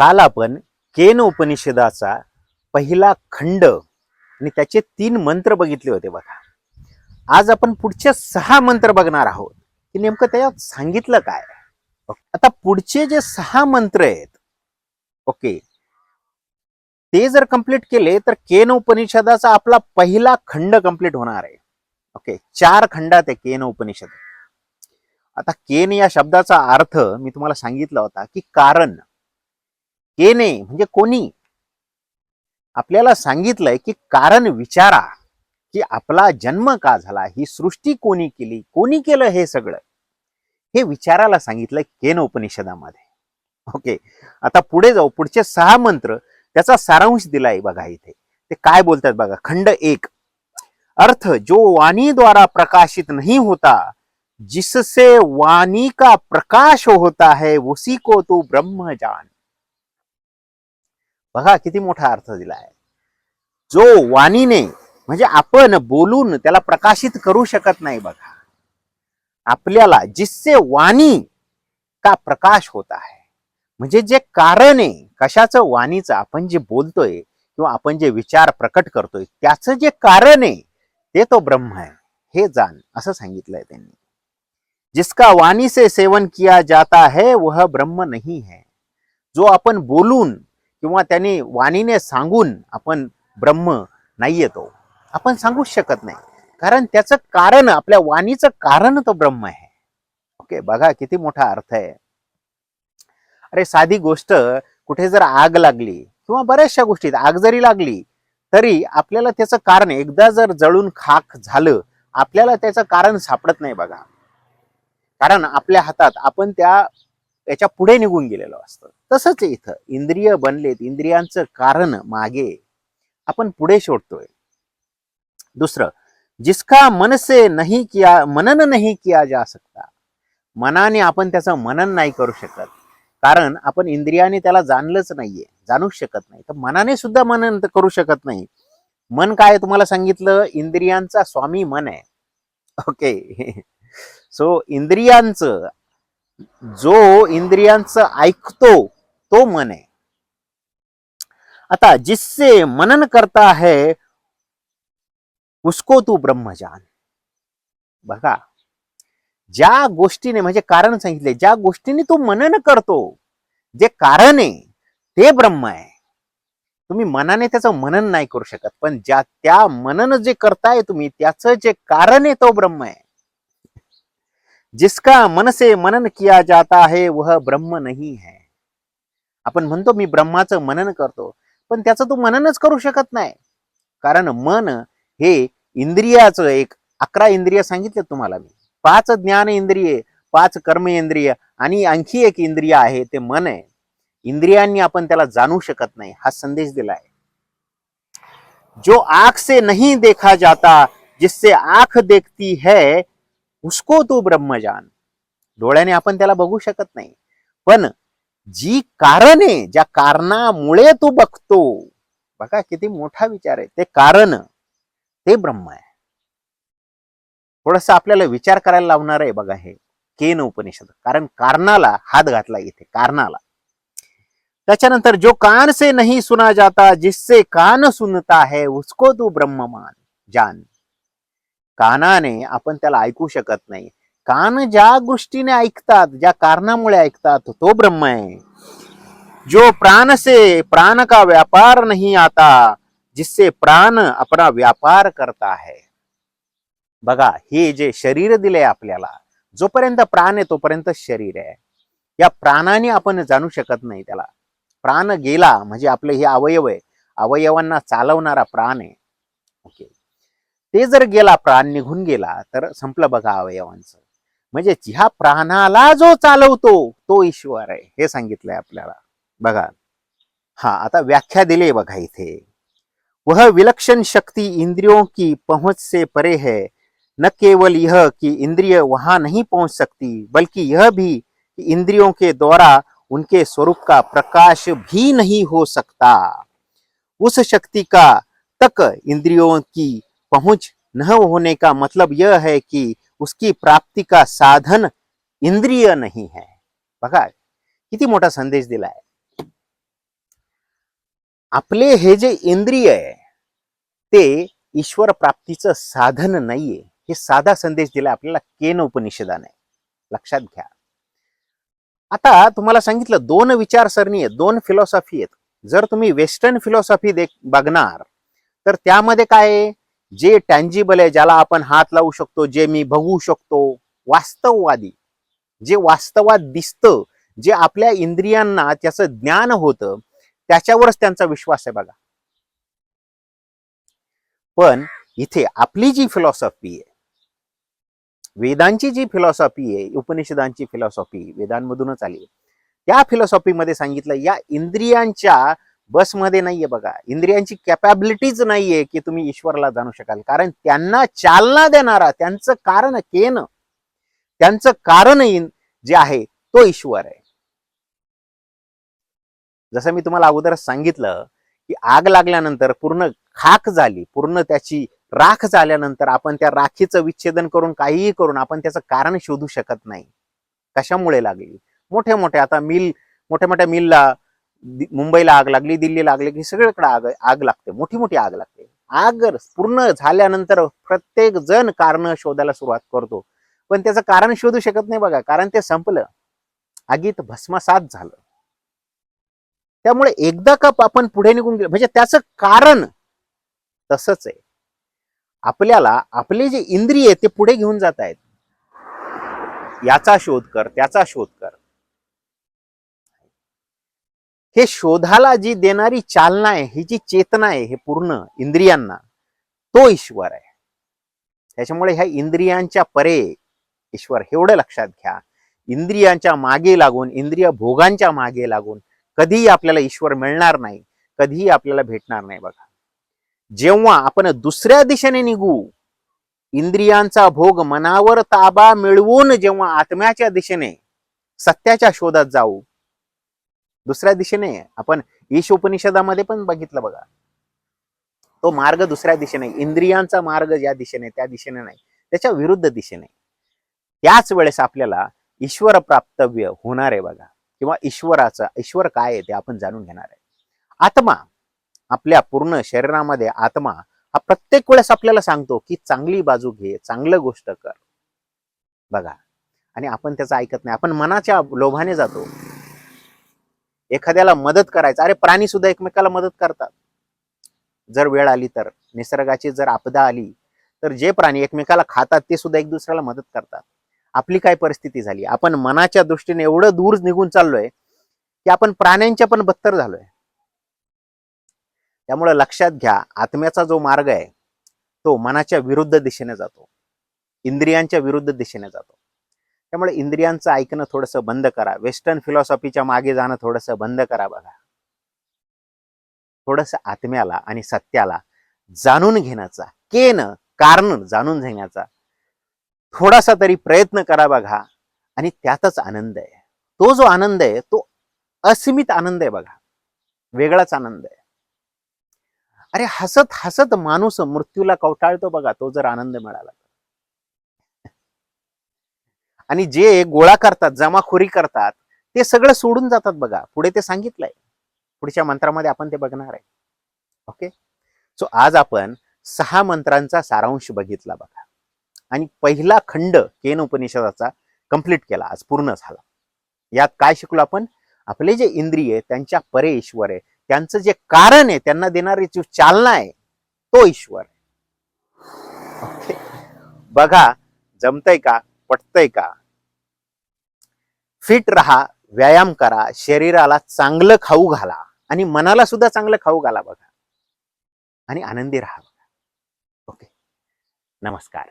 काल आपण केन उपनिषदाचा पहिला खंड आणि त्याचे तीन मंत्र बघितले होते बघा. आज आपण पुढचे सहा मंत्र बघणार आहोत. की नेमकं त्याच्यात सांगितलं काय? आता पुढचे जे सहा मंत्र आहेत ओके. ते जर कंप्लीट केले तर केन उपनिषदाचा आपला पहिला खंड कंप्लीट होणार आहे. ओके चार खंडात आहे केन उपनिषद. आता केन या शब्दाचा अर्थ मी तुम्हाला सांगितला होता की कारण. केने म्हणजे कोणी? आपल्याला सांगितलंय की कारण विचारा की आपला जन्म का झाला ही सृष्टी कोणी केली कोणी केलं हे सगळं? हे विचारायला सांगितलंय केन उपनिषदामध्ये. ओके आता पुढे जाऊ पुढचे सहा मंत्र त्याचा सारांश दिलाय बघा इथे. ते काय बोलतात बघा खंड एक. अर्थ जो वाणी द्वारा प्रकाशित नहीं होता जिससे वाणी का प्रकाश होता है उसी को तू ब्रह्म जान बघा किती मोठा अर्थ दिला आहे जो वाणीने म्हणजे आपण बोलून त्याला प्रकाशित करू शकत नाही बघा. आपल्याला जिससे वाणी का प्रकाश होता है म्हणजे जे कारण आहे कशाचं वाणीचं आपण जे बोलतोय किंवा आपण जे विचार प्रकट करतोय त्याचं जे कारण आहे ते तो ब्रह्म आहे. हे जाण असं सांगितलंय त्यांनी. जिसका वाणी से सेवन किया जाता है वह ब्रह्म नहीं है. जो आपण बोलून किंवा त्यांनी वाणीने सांगून आपण ब्रह्म नाही येतो आपण सांगूच शकत नाही. कारण त्याचं कारण आपल्या वाणीचं कारण तो ब्रह्म आहे. ओके बघा किती मोठा अर्थ आहे. अरे साधी गोष्ट कुठे जर आग लागली किंवा बऱ्याचशा गोष्टीत आग जरी लागली तरी आपल्याला त्याचं कारण एकदा जर जळून खाक झालं आपल्याला त्याचं कारण सापडत नाही बघा. कारण आपल्या हातात आपण त्या याच्यापुढे निघून गेलेलो असतं. तसंच इथं. इंद्रिय बनलेत इंद्रियांचं कारण मागे. आपण पुढे शोधतोय दुसरं जिसका मनसे नाही किया मनन नाही किया जा सकता. मनाने आपण त्याचं मनन नाही करू शकत. कारण आपण इंद्रियाने त्याला जाणलंच नाहीये जाणूच शकत नाही. तर मनाने सुद्धा मनन तर करू शकत नाही. मन काय तुम्हाला सांगितलं? इंद्रियांचा स्वामी मन आहे. ओके. सो इंद्रियांचं जो इंद्रियांचं ऐकतो तो मन। आता जिससे मनन करता है, उसको तू ब्रह्मजान बघा ज्या गोष्टीने म्हणजे कारण सांगितले। ज्या गोष्टीने तू मनन करतो। जे कारण आहे, ते ब्रह्म आहे। तुम्ही मनाने त्याचं मनन नाही करू शकत, पण ज्या, त्या मनन जे करताय तुम्ही, त्याचं जे कारण आहे तो ब्रह्म आहे। जिसका मन से मनन किया जाता है, वह ब्रह्म नहीं है। आपण म्हणतो मी ब्रह्माचं मनन करतो पण त्याचं तू मननच करू शकत नाही. कारण मन हे इंद्रियाचं एक अकरा इंद्रिय सांगितले तुम्हाला मी. पाच ज्ञान इंद्रिये पाच कर्म इंद्रिय आणि आणखी एक इंद्रिय आहे ते मन आहे. इंद्रियांनी आपण त्याला जाणू शकत नाही हा संदेश दिलाय जो आंख से नहीं देखा जाता जिससे आंख देखती है उसको तू ब्रह्मजान. डोळ्याने आपण त्याला बघू शकत नाही. पण जी कारण आहे ज्या कारणामुळे तो बघतो. बघा किती मोठा विचार आहे. ते कारण ते ब्रह्म आहे. थोडस आपल्याला विचार करायला लावणार आहे बघा हे. केन उपनिषद. कारण कारणाला हात घातला इथे कारणाला. त्याच्यानंतर जो कान से नहीं सुना जाता जिससे कान सुनता है उसको तू ब्रह्ममान जान. कानाने आपण त्याला ऐकू शकत नाही. कान ज्या गोष्टीने ऐकतात ज्या कारणामुळे ऐकतात तो ब्रह्म आहे. जो प्राण से प्राण का व्यापार नहीं आता जिससे प्राण अपना व्यापार करता है. बघा हे जे शरीर दिले आपल्याला जोपर्यंत प्राण आहे तोपर्यंत शरीर आहे. या प्राणाने आपण जाणू शकत नाही त्याला. प्राण गेला म्हणजे आपले हे अवयव आहे. अवयवांना चालवणारा प्राण आहे. ओके. ते जर गेला प्राण निघून गेला तर संपलं बघा अवयवांचं. म्हणजे ह्या प्राणाला जो चालवतो तो ईश्वर आहे. हे सांगितलंय आपल्याला. बघा. हा, आता व्याख्या दिली बघा इथे. वह विलक्षण शक्ति इंद्रियों की पहुँच से परे है. न केवल यह कि इंद्रिय वहाँ नहीं पहुँच सकती, बल्कि यह भी कि इंद्रियों के द्वारा उनके स्वरूप का प्रकाश भी नहीं हो सकता। उस शक्ति का तक इंद्रियों की पहुँच न होने का मतलब यह है कि उसकी प्राप्ती का साधन इंद्रिय नाही है। बघा किती मोठा संदेश दिलाय आपले हे जे इंद्रिय आहे ते ईश्वर प्राप्तीचं साधन नाहीये. हे साधा संदेश दिला आपल्याला केन उपनिषदाने. लक्षात घ्या. आता तुम्हाला सांगितलं दोन विचारसरणी आहेत दोन फिलॉसॉफी आहेत. जर तुम्ही वेस्टर्न फिलॉसॉफी देख बघणार तर त्यामध्ये काय आहे? जे टँजिबल आहे ज्याला आपण हात लावू शकतो जे मी बघू शकतो वास्तववादी. जे वास्तवात दिसतं जे आपल्या इंद्रियांना त्याचं ज्ञान होतं त्याच्यावरच त्यांचा विश्वास आहे बघा. पण इथे आपली जी फिलॉसॉफी आहे वेदांची जी फिलॉसॉफी आहे उपनिषदांची फिलॉसॉफी वेदांमधूनच आली त्या फिलॉसॉफीमध्ये सांगितलं या इंद्रियांच्या बसमध्ये नाहीये बघा. इंद्रियांची कॅपॅबिलिटीच नाहीये की तुम्ही ईश्वराला जाणू शकाल. कारण त्यांना चालना देणारा त्यांचं कारण केन? त्यांचं कारण जे आहे तो ईश्वर आहे. जसं मी तुम्हाला अगोदर सांगितलं की आग लागल्यानंतर पूर्ण खाक झाली पूर्ण त्याची राख झाल्यानंतर आपण त्या राखीचं विच्छेदन करून काहीही करून आपण त्याचं कारण शोधू शकत नाही. कशामुळे लागली? मोठ्या मोठ्या आता मिल मोठ्या मोठ्या मिलला मुंबईला आग लागली दिल्लीला आग लागली सगळीकडे आग आग लागते मोठी मोठी आग लागते. आग पूर्ण झाल्यानंतर प्रत्येक जण कारण शोधायला सुरुवात करतो. पण त्याचं कारण शोधू शकत नाही बघा कारण ते संपलं. आगीत भस्मसात झालं. त्यामुळे एकदा का आपण पुढे निघून गेलो म्हणजे त्याचं कारण तसंच आहे. आपल्याला आपले जे इंद्रिय ते पुढे घेऊन जात आहेत. याचा शोध कर त्याचा शोध कर. हे शोधाला जी देणारी चालना आहे ही जी चेतना आहे हे पूर्ण इंद्रियांना तो ईश्वर आहे. त्याच्यामुळे ह्या इंद्रियांच्या परे ईश्वर एवढं लक्षात घ्या. इंद्रियांच्या मागे लागून इंद्रिय भोगांच्या मागे लागून कधीही आपल्याला ईश्वर मिळणार नाही कधीही आपल्याला भेटणार नाही बघा. जेव्हा आपण दुसऱ्या दिशेने निघू इंद्रियांचा भोग मनावर ताबा मिळवून जेव्हा आत्म्याच्या दिशेने सत्याच्या शोधात जाऊ दुसऱ्या दिशेने आपण ईश उपनिषदामध्ये पण बघितलं बघा. तो मार्ग दुसऱ्या दिशेने इंद्रियांचा मार्ग ज्या दिशेने त्या दिशेने नाही. त्याच्या विरुद्ध दिशेने. त्याच वेळेस आपल्याला ईश्वर प्राप्तव्य होणार आहे बघा. किंवा ईश्वराचा ईश्वर काय आहे ते आपण जाणून घेणार आहे. आत्मा आपल्या पूर्ण शरीरामध्ये आत्मा हा प्रत्येक वेळेस आपल्याला सांगतो की चांगली बाजू घे चांगलं गोष्ट कर. बघा. आणि आपण त्याचं ऐकत नाही. आपण मनाच्या लोभाने जातो. एखाद्याला मदत करायचं. अरे प्राणी सुद्धा एकमेकाला मदत करतात. जर वेळ आली तर निसर्गाची जर आपदा आली तर जे प्राणी एकमेकाला खातात ते सुद्धा एक दुसऱ्याला मदत करतात. आपली काय परिस्थिती झाली? आपण मनाच्या दृष्टीने एवढं दूर निघून चाललोय की आपण प्राण्यांच्या पण बत्तर झालोय. त्यामुळे लक्षात घ्या आत्म्याचा जो मार्ग आहे तो मनाच्या विरुद्ध दिशेने जातो. इंद्रियांच्या विरुद्ध दिशेने जातो. त्यामुळे इंद्रियांचं ऐकणं थोडंसं बंद करा. वेस्टर्न फिलॉसॉफीच्या मागे जाणं थोडंसं बंद करा बघा. थोडस आत्म्याला आणि सत्याला जाणून घेण्याचा केन कारण जाणून घेण्याचा थोडासा तरी प्रयत्न करा बघा. आणि त्यातच आनंद आहे. तो जो आनंद आहे तो असीमित आनंद आहे बघा. वेगळाच आनंद आहे. अरे हसत हसत माणूस मृत्यूला कवटाळतो बघा तो जर आनंद मिळाला आणि जे गोळा करतात जमाखोरी करतात ते सगळं सोडून जातात बघा. पुढे ते सांगितलंय. पुढच्या मंत्रामध्ये आपण ते बघणार आहे. ओके सो आज आपण सहा मंत्रांचा सारांश बघितला बघा. आणि पहिला खंड केन उपनिषदाचा कंप्लीट केला. आज पूर्ण झाला. यात काय शिकलो आपण? आपले जे इंद्रिय त्यांच्या परे ईश्वर आहे त्यांचं जे कारण आहे त्यांना देणारी जी चालना आहे तो ईश्वर आहे. बघा जमतय का? पटतय का? फिट राहा व्यायाम करा शरीराला चांगलं खाऊ घाला आणि मनाला सुद्धा चांगलं खाऊ घाला बघा. आणि आनंदी राहा बघा. ओके. नमस्कार.